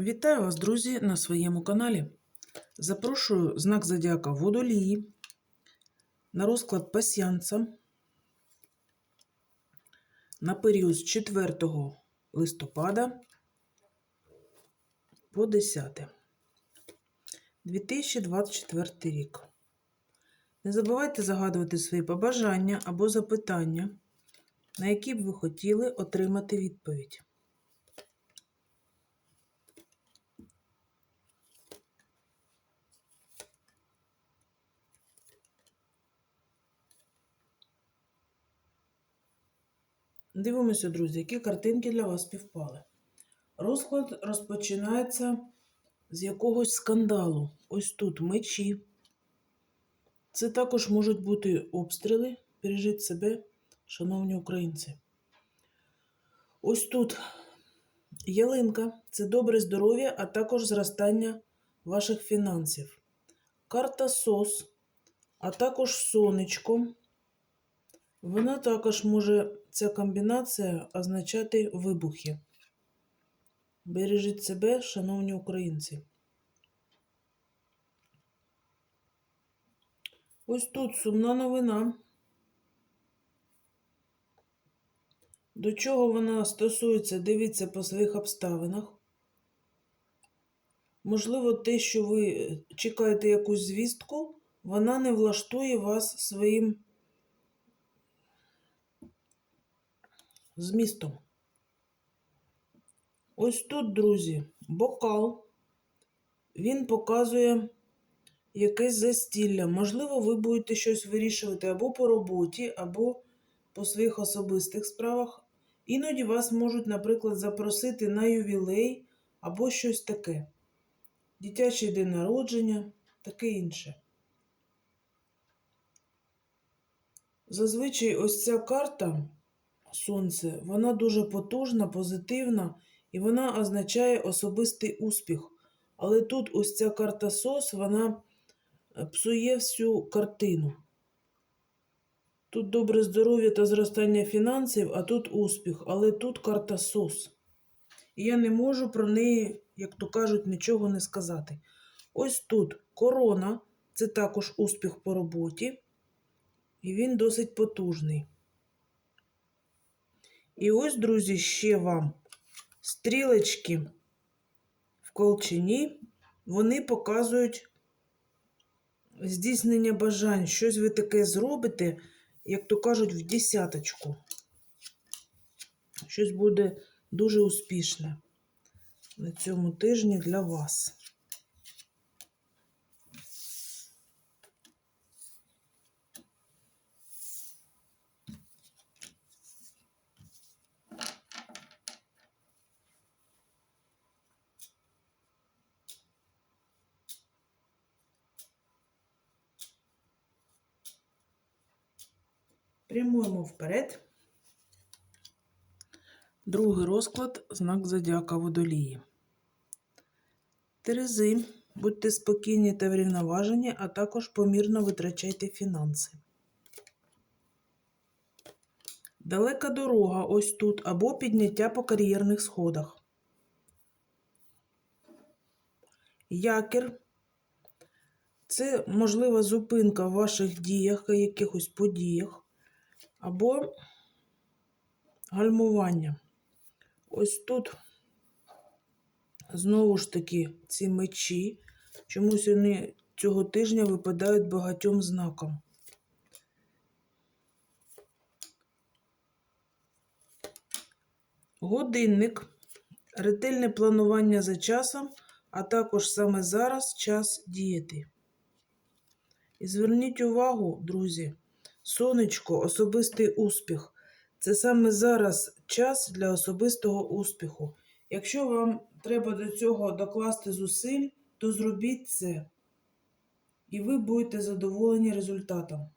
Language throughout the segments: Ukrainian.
Вітаю вас, друзі, на своєму каналі. Запрошую знак Зодіака Водолії на розклад пасіянца на період з 4 листопада по 10 2024 рік. Не забувайте загадувати свої побажання або запитання, на які б ви хотіли отримати відповідь. Дивимося, друзі, які картинки для вас співпали. Розклад розпочинається з якогось скандалу. Ось тут мечі. Це також можуть бути обстріли. Бережіть себе, шановні українці. Ось тут ялинка це добре здоров'я, а також зростання ваших фінансів. Карта СОС, а також сонечко. Вона також може, ця комбінація, означати вибухи. Бережіть себе, шановні українці. Ось тут сумна новина. До чого вона стосується, дивіться по своїх обставинах. Можливо, те, що ви чекаєте якусь звістку, вона не влаштує вас своїм змістом. Ось тут, друзі, бокал. Він показує якесь застілля. Можливо, ви будете щось вирішувати або по роботі, або по своїх особистих справах. Іноді вас можуть, наприклад, запросити на ювілей або щось таке. Дитячий день народження, таке інше. Зазвичай ось ця карта Сонце, вона дуже потужна, позитивна, і вона означає особистий успіх. Але тут ось ця карта СОС, вона е, псує всю картину. Тут добре здоров'я та зростання фінансів, а тут успіх, але тут карта СОС. І я не можу про неї, як то кажуть, нічого не сказати. Ось тут корона це також успіх по роботі, і він досить потужний. І ось, друзі, ще вам стрілочки в колчині, вони показують здійснення бажань. Щось ви таке зробите, як то кажуть, в десяточку. Щось буде дуже успішне на цьому тижні для вас. Прямуємо вперед. Другий розклад знак Зодіака Водолії. Терези, будьте спокійні та врівноважені, а також помірно витрачайте фінанси. Далека дорога ось тут або підняття по кар'єрних сходах. Якір це можлива зупинка в ваших діях, якихось подіях або гальмування. Ось тут, знову ж таки, ці мечі. Чомусь вони цього тижня випадають багатьом знаком. Годинник, ретельне планування за часом, а також саме зараз час діяти. І зверніть увагу, друзі. Сонечко, особистий успіх. Це саме зараз час для особистого успіху. Якщо вам треба до цього докласти зусиль, то зробіть це. І ви будете задоволені результатом.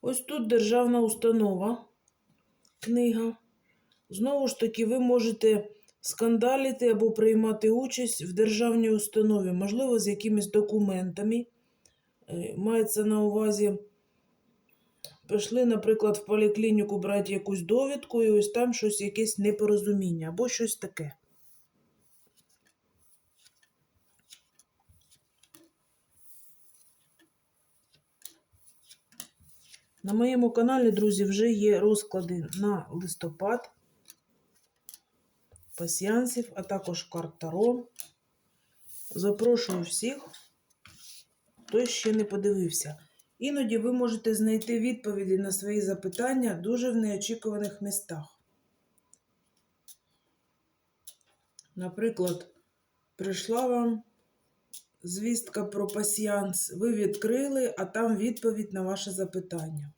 Ось тут державна установа, книга. Знову ж таки, ви можете скандалити або приймати участь в державній установі, можливо, з якимись документами. Е, мається на увазі пішли, наприклад, в поліклініку брати якусь довідку, і ось там щось якесь непорозуміння або щось таке. На моєму каналі, друзі, вже є розклади на листопад, пасіянсів, а також карт Таро. Запрошую всіх, хто ще не подивився. Іноді ви можете знайти відповіді на свої запитання дуже в неочікуваних містах. Наприклад, прийшла вам звістка про пасіянс, ви відкрили, а там відповідь на ваше запитання.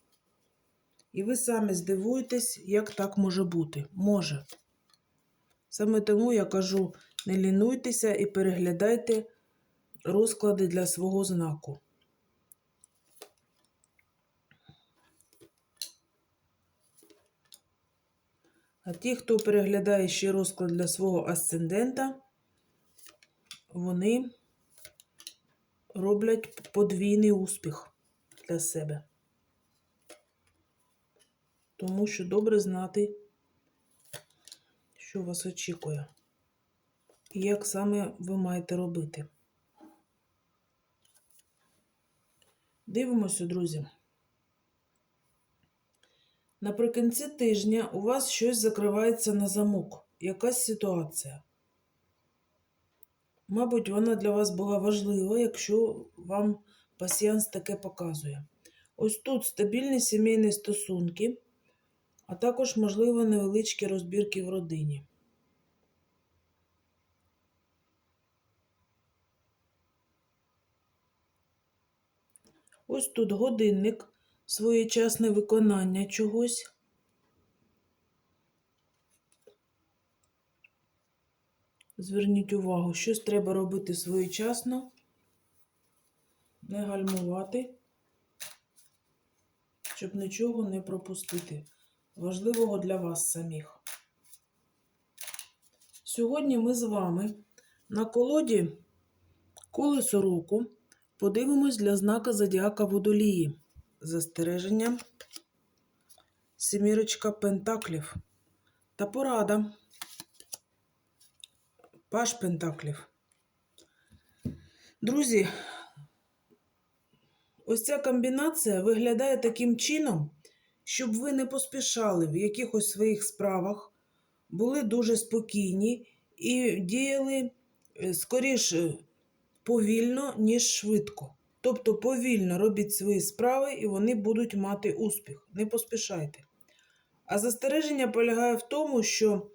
І ви самі здивуєтесь, як так може бути. Може. Саме тому я кажу: не лінуйтеся і переглядайте розклади для свого знаку. А ті, хто переглядає ще розклад для свого асцендента, вони роблять подвійний успіх для себе. Тому що добре знати, що вас очікує, і як саме ви маєте робити. Дивимося, друзі. Наприкінці тижня у вас щось закривається на замок, якась ситуація. Мабуть, вона для вас була важлива, якщо вам пасіянс таке показує. Ось тут стабільні сімейні стосунки, а також, можливо, невеличкі розбірки в родині. Ось тут годинник, своєчасне виконання чогось. Зверніть увагу, щось треба робити своєчасно, не гальмувати, щоб нічого не пропустити. Важливого для вас самих. Сьогодні ми з вами на колоді колесо року подивимось для знака Зодіака Водолії. Застереження Семірочка Пентаклів та порада. Паш Пентаклів. Друзі, ось ця комбінація виглядає таким чином, щоб ви не поспішали в якихось своїх справах, були дуже спокійні і діяли е, скоріше повільно, ніж швидко. Тобто повільно робіть свої справи, і вони будуть мати успіх. Не поспішайте. А застереження полягає в тому, що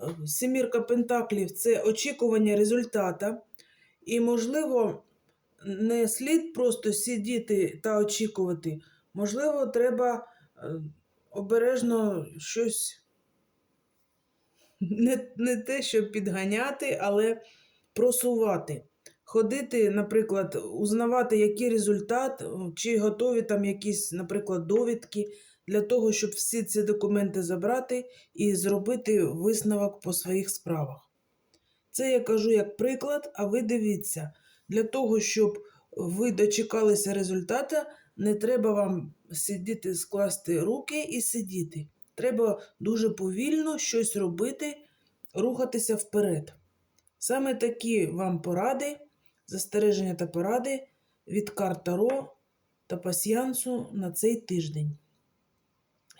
е, Семірка Пентаклів це очікування результата, і, можливо, не слід просто сидіти та очікувати. Можливо, треба обережно щось не, не те, щоб підганяти, але просувати. Ходити, наприклад, узнавати, який результат, чи готові там якісь, наприклад, довідки для того, щоб всі ці документи забрати і зробити висновок по своїх справах. Це я кажу як приклад, а ви дивіться, для того, щоб ви дочекалися результату, не треба вам сидіти, скласти руки і сидіти. Треба дуже повільно щось робити, рухатися вперед. Саме такі вам поради, застереження та поради від карт Таро та пасіянсу на цей тиждень.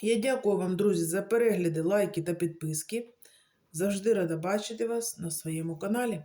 Я дякую вам, друзі, за перегляди, лайки та підписки. Завжди рада бачити вас на своєму каналі.